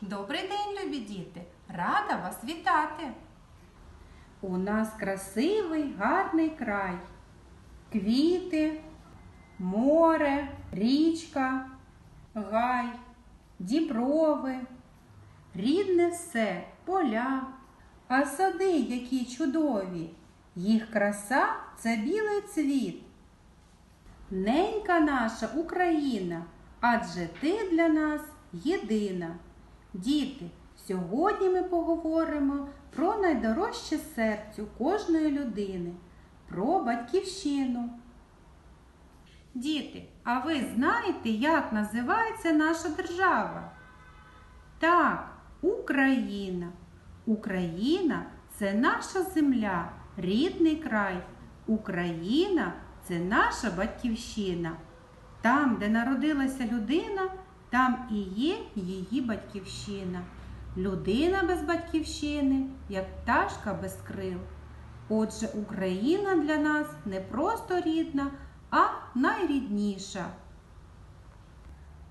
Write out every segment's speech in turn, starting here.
Добрий день, любі діти! Рада вас вітати! У нас красивий, гарний край. Квіти, море, річка, гай, діброви, рідне все, поля, а сади, які чудові, їх краса це білий цвіт. Ненька наша Україна, адже ти для нас єдина. Діти, сьогодні ми поговоримо про найдорожче серцю кожної людини, про батьківщину. Діти, а ви знаєте, як називається наша держава? Так, Україна. Україна це наша земля, рідний край. Україна це наша батьківщина. Там, де народилася людина, там і є її батьківщина. Людина без батьківщини, як пташка без крил. Отже, Україна для нас не просто рідна, а найрідніша.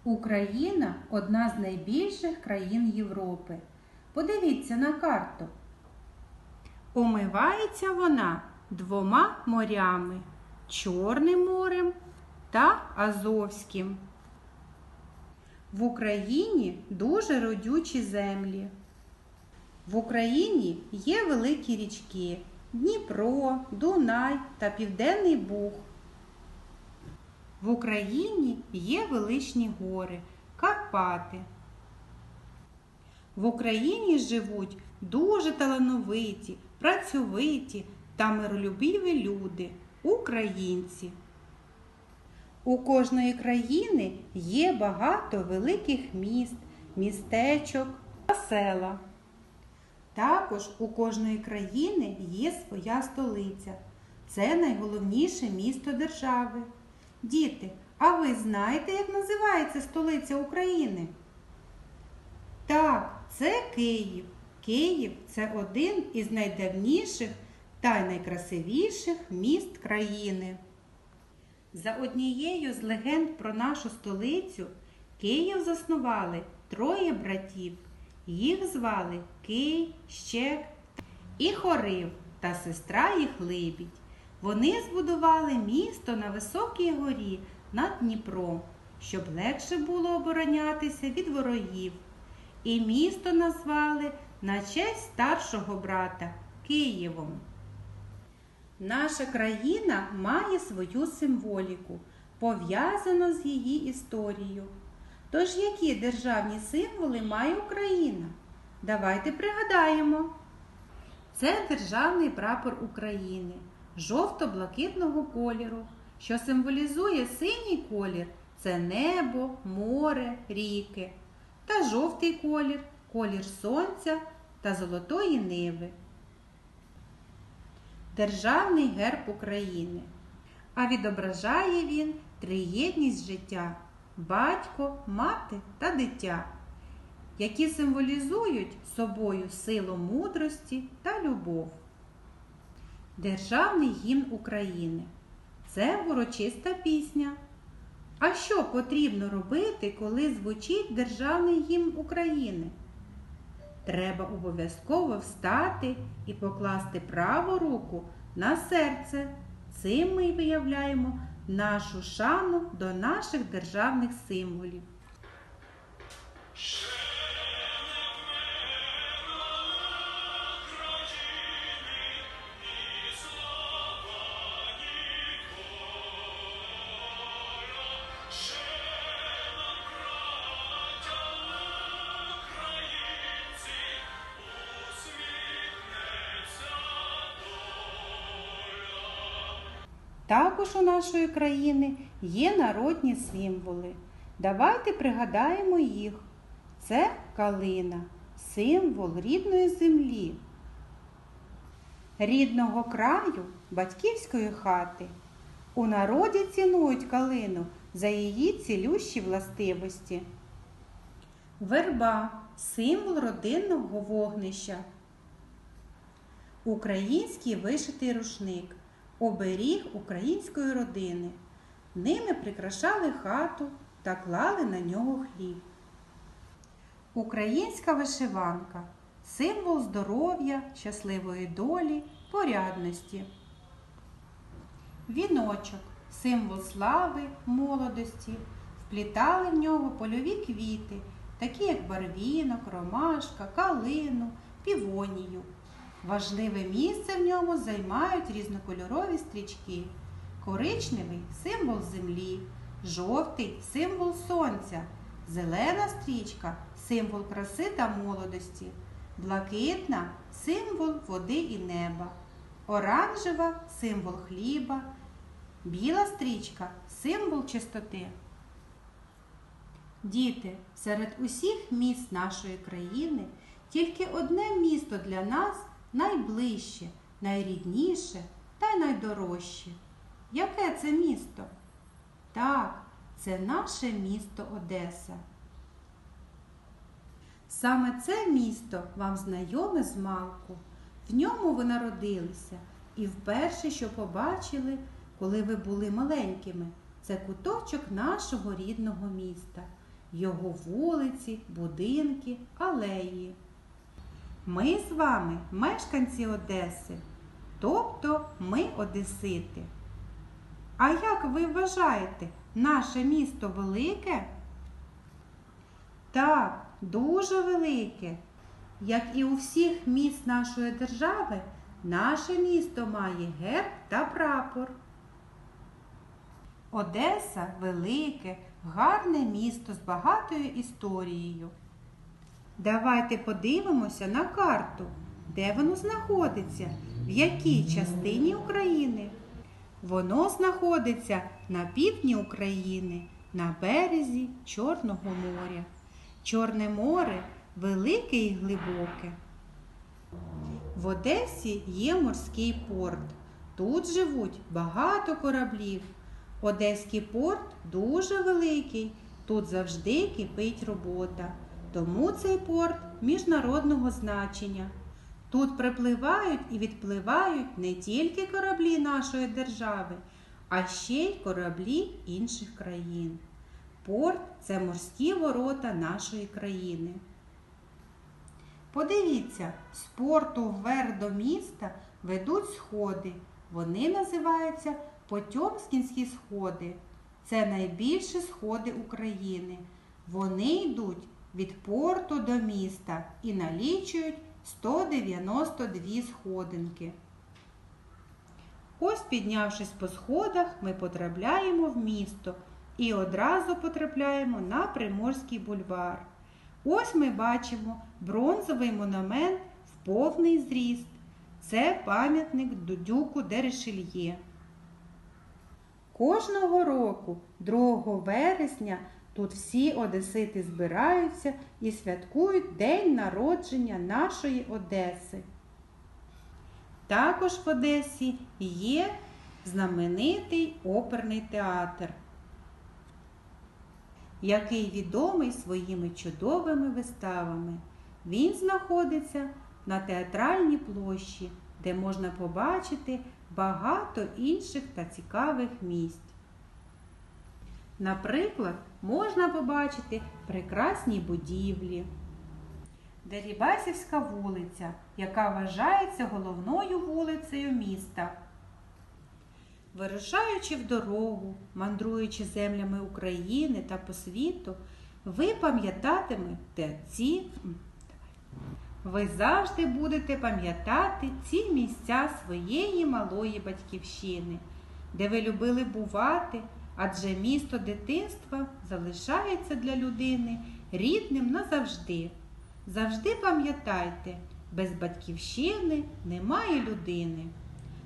Україна одна з найбільших країн Європи. Подивіться на карту. Омивається вона двома морями Чорним морем та Азовським. В Україні дуже родючі землі. В Україні є великі річки Дніпро, Дунай та Південний Буг. В Україні є величні гори, Карпати. В Україні живуть дуже талановиті, працьовиті та миролюбиві люди, українці. У кожної країни є багато великих міст, містечок та села. Також у кожної країни є своя столиця. Це найголовніше місто держави. Діти, а ви знаєте, як називається столиця України? Так, це Київ. Київ це один із найдавніших та найкрасивіших міст країни. За однією з легенд про нашу столицю Київ заснували троє братів. Їх звали Кий, Щек і Хорив та сестра їх Либідь. Вони збудували місто на високій горі над Дніпром, щоб легше було оборонятися від ворогів. І місто назвали на честь старшого брата Києвом. Наша країна має свою символіку, пов'язану з її історією. Тож які державні символи має Україна? Давайте пригадаємо. Це державний прапор України жовто-блакитного кольору, що символізує синій колір це небо, море, ріки, та жовтий колір колір сонця та золотої ниви. Державний герб України. А відображає він триєдність життя батько, мати та дитя, які символізують собою силу мудрості та любов. Державний гімн України це урочиста пісня. А що потрібно робити, коли звучить державний гімн України? Треба обов'язково встати і покласти праву руку на серце. Цим ми виявляємо нашу шану до наших державних символів. Також у нашої країни є народні символи. Давайте пригадаємо їх. Це калина, символ рідної землі, рідного краю, батьківської хати. У народі цінують калину за її цілющі властивості. Верба символ родинного вогнища. Український вишитий рушник оберіг української родини. Ними прикрашали хату та клали на нього хліб. Українська вишиванка символ здоров'я, щасливої долі, порядності. Віночок символ слави, молодості. Вплітали в нього польові квіти, такі як барвінок, ромашка, калину, півонію. Важливе місце в ньому займають різнокольорові стрічки. Коричневий символ землі, жовтий символ сонця, зелена стрічка символ краси та молодості, блакитна символ води і неба, оранжева символ хліба, біла стрічка символ чистоти. Діти, серед усіх міст нашої країни тільки одне місто для нас найближче, найрідніше та й найдорожче. Яке це місто? Так, це наше місто Одеса. Саме це місто вам знайоме з малку. В ньому ви народилися і вперше, що побачили, коли ви були маленькими, це куточок нашого рідного міста, його вулиці, будинки, алеї. Ми з вами мешканці Одеси, тобто ми одесити. А як ви вважаєте, наше місто велике? Так, дуже велике. Як і у всіх міст нашої держави, наше місто має герб та прапор. Одеса велике, гарне місто з багатою історією. Давайте подивимося на карту, де воно знаходиться, в якій частині України. Воно знаходиться на півдні України, на березі Чорного моря. Чорне море велике і глибоке. В Одесі є морський порт. Тут живуть багато кораблів. Одеський порт дуже великий. Тут завжди кипить робота. Тому цей порт міжнародного значення. Тут припливають і відпливають не тільки кораблі нашої держави, а ще й кораблі інших країн. Порт це морські ворота нашої країни. Подивіться, з порту вверх до міста ведуть сходи. Вони називаються Потьомкінські сходи. Це найбільші сходи України. Вони йдуть від порту до міста і налічують 192 сходинки. Ось, піднявшись по сходах, ми потрапляємо в місто і одразу потрапляємо на Приморський бульвар. Ось ми бачимо бронзовий монумент в повний зріст. Це пам'ятник Дудюку Дерешельє. Кожного року, 2 вересня, тут всі одесити збираються і святкують День народження нашої Одеси. Також в Одесі є знаменитий оперний театр, який відомий своїми чудовими виставами. Він знаходиться на театральній площі, де можна побачити багато інших та цікавих місць. Наприклад, можна побачити прекрасні будівлі, Дерібасівська вулиця, яка вважається головною вулицею міста. Вирушаючи в дорогу, мандруючи землями України та по світу, ви пам'ятатимете ці. Ви завжди будете пам'ятати ці місця своєї малої батьківщини, де ви любили бувати, адже місто дитинства залишається для людини рідним назавжди. Завжди пам'ятайте, без батьківщини немає людини.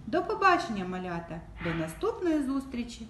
До побачення, малята, до наступної зустрічі!